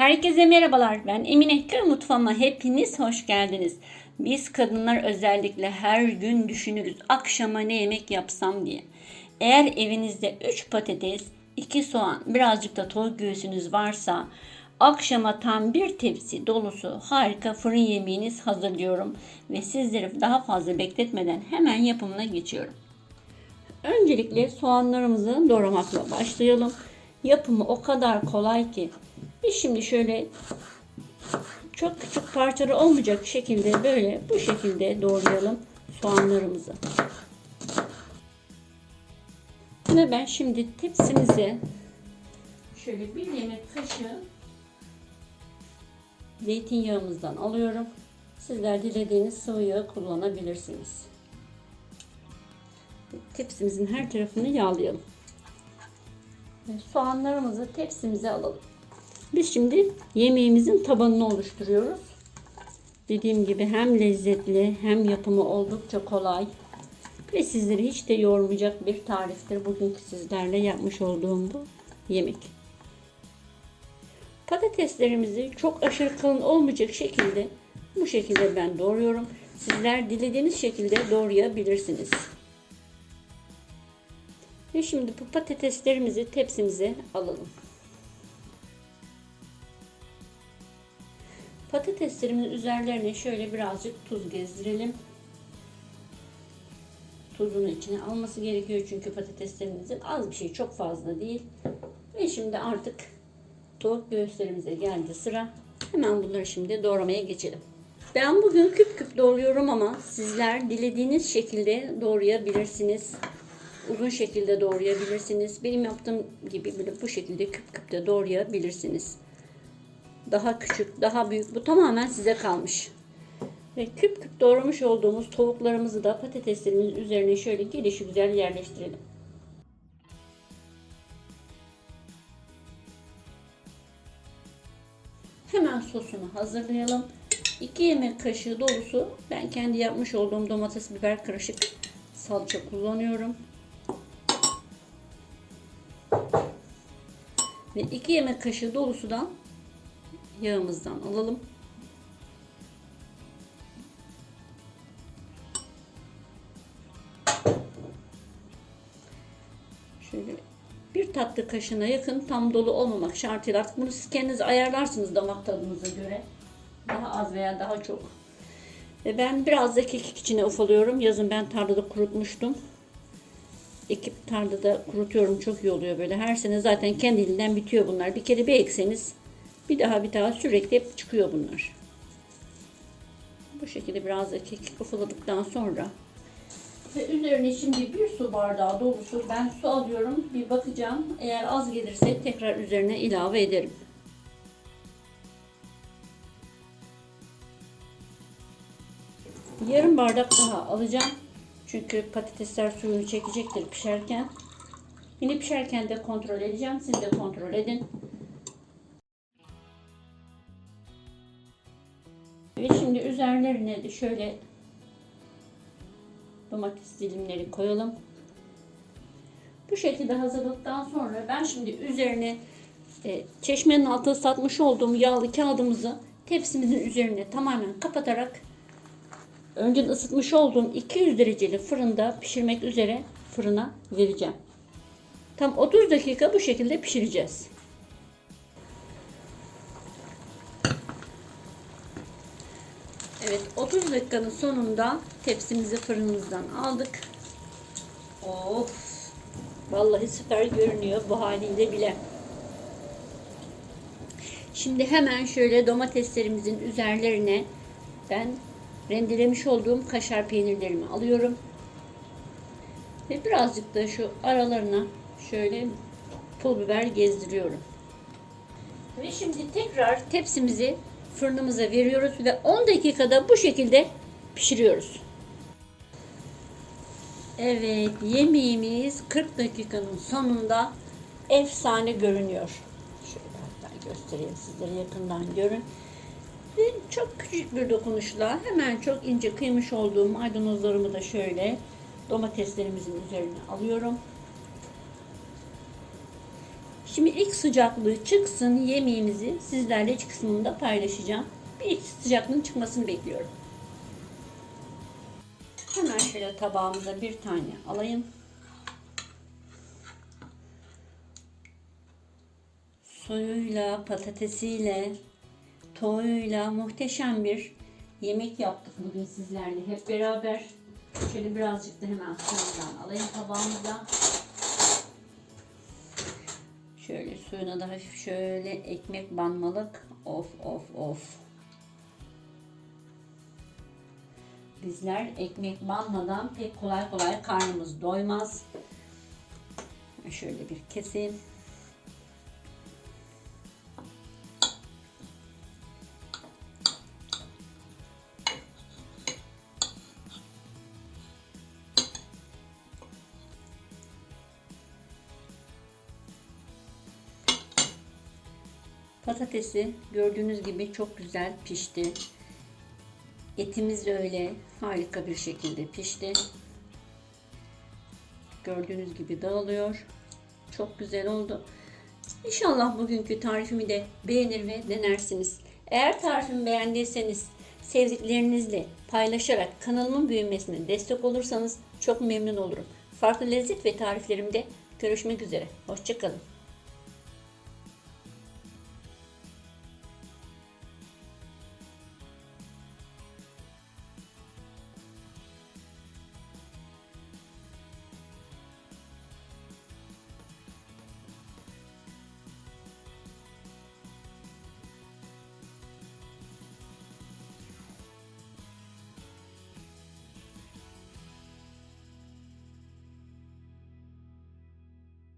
Herkese merhabalar. Ben Emine Köy Mutfağıma hepiniz hoş geldiniz. Biz kadınlar özellikle her gün düşünürüz akşama ne yemek yapsam diye. Eğer evinizde 3 patates, 2 soğan, birazcık da tavuk göğsünüz varsa akşama tam bir tepsi dolusu harika fırın yemeğiniz hazırlıyorum ve sizleri daha fazla bekletmeden hemen yapımına geçiyorum. Öncelikle soğanlarımızı doğramakla başlayalım. Yapımı o kadar kolay ki. Biz şimdi şöyle çok küçük parçaları olmayacak şekilde böyle bu şekilde doğrayalım soğanlarımızı. Ve ben şimdi tepsimize şöyle bir yemek kaşığı zeytinyağımızdan alıyorum. Sizler dilediğiniz sıvı yağ kullanabilirsiniz. Tepsimizin her tarafını yağlayalım. Soğanlarımızı tepsimize alalım. Biz şimdi yemeğimizin tabanını oluşturuyoruz. Dediğim gibi hem lezzetli hem yapımı oldukça kolay ve sizleri hiç de yormayacak bir tariftir. Bugünkü sizlerle yapmış olduğum bu yemek. Patateslerimizi çok aşırı kalın olmayacak şekilde bu şekilde ben doğruyorum. Sizler dilediğiniz şekilde doğrayabilirsiniz. Ve şimdi bu patateslerimizi tepsimize alalım. Patateslerimin üzerlerine şöyle birazcık tuz gezdirelim. Tuzunu içine alması gerekiyor çünkü patateslerimizin az bir şey çok fazla değil. Ve şimdi artık tavuk göğüslerimize geldi sıra. Hemen bunları şimdi doğramaya geçelim. Ben bugün küp küp doğruyorum ama sizler dilediğiniz şekilde doğrayabilirsiniz. Uzun şekilde doğrayabilirsiniz. Benim yaptığım gibi böyle bu şekilde küp küp de doğrayabilirsiniz daha küçük, daha büyük. Bu tamamen size kalmış. Ve küp küp doğramış olduğumuz tavuklarımızı da patateslerimizin üzerine şöyle gelişi güzel yerleştirelim. Hemen sosunu hazırlayalım. 2 yemek kaşığı dolusu ben kendi yapmış olduğum domates biber karışık salça kullanıyorum. Ve 2 yemek kaşığı dolusudan yağımızdan alalım. Şöyle bir tatlı kaşığına yakın tam dolu olmamak şartıyla artık bunu siz kendiniz ayarlarsınız damak tadınıza göre. Daha az veya daha çok. Ve ben biraz da kekik içine ufalıyorum. Yazın ben tarlada kurutmuştum. Ekip tarlada kurutuyorum. Çok iyi oluyor böyle. Her sene zaten kendiliğinden bitiyor bunlar. Bir kere bir ekseniz bir daha bir daha sürekli hep çıkıyor bunlar. Bu şekilde biraz da kekik ufaladıktan sonra ve üzerine şimdi bir su bardağı dolusu ben su alıyorum. Bir bakacağım. Eğer az gelirse tekrar üzerine ilave ederim. Yarım bardak daha alacağım. Çünkü patatesler suyunu çekecektir pişerken. Yine pişerken de kontrol edeceğim. Siz de kontrol edin. Ve şimdi üzerlerine de şöyle domates dilimleri koyalım. Bu şekilde hazırladıktan sonra ben şimdi üzerine e, çeşmenin altına satmış olduğum yağlı kağıdımızı tepsimizin üzerine tamamen kapatarak önce ısıtmış olduğum 200 dereceli fırında pişirmek üzere fırına vereceğim. Tam 30 dakika bu şekilde pişireceğiz. Evet 30 dakikanın sonunda tepsimizi fırınımızdan aldık. Of. Vallahi süper görünüyor bu haliyle bile. Şimdi hemen şöyle domateslerimizin üzerlerine ben rendelemiş olduğum kaşar peynirlerimi alıyorum. Ve birazcık da şu aralarına şöyle pul biber gezdiriyorum. Ve şimdi tekrar tepsimizi fırınımıza veriyoruz ve 10 dakikada bu şekilde pişiriyoruz. Evet yemeğimiz 40 dakikanın sonunda efsane görünüyor. Şöyle hatta göstereyim sizlere yakından görün. Ve çok küçük bir dokunuşla hemen çok ince kıymış olduğum maydanozlarımı da şöyle domateslerimizin üzerine alıyorum. Şimdi ilk sıcaklığı çıksın yemeğimizi sizlerle iç kısmında paylaşacağım. Bir ilk sıcaklığın çıkmasını bekliyorum. Hemen şöyle tabağımıza bir tane alayım. Suyuyla, patatesiyle, toğuyla muhteşem bir yemek yaptık bugün sizlerle hep beraber. Şöyle birazcık da hemen suyundan alayım tabağımıza. Şöyle suyuna da hafif şöyle ekmek banmalık. Of of of. Bizler ekmek banmadan pek kolay kolay karnımız doymaz. Şöyle bir keseyim. Patatesi gördüğünüz gibi çok güzel pişti. Etimiz de öyle harika bir şekilde pişti. Gördüğünüz gibi dağılıyor. Çok güzel oldu. İnşallah bugünkü tarifimi de beğenir ve denersiniz. Eğer tarifimi beğendiyseniz sevdiklerinizle paylaşarak kanalımın büyümesine destek olursanız çok memnun olurum. Farklı lezzet ve tariflerimde görüşmek üzere. Hoşçakalın.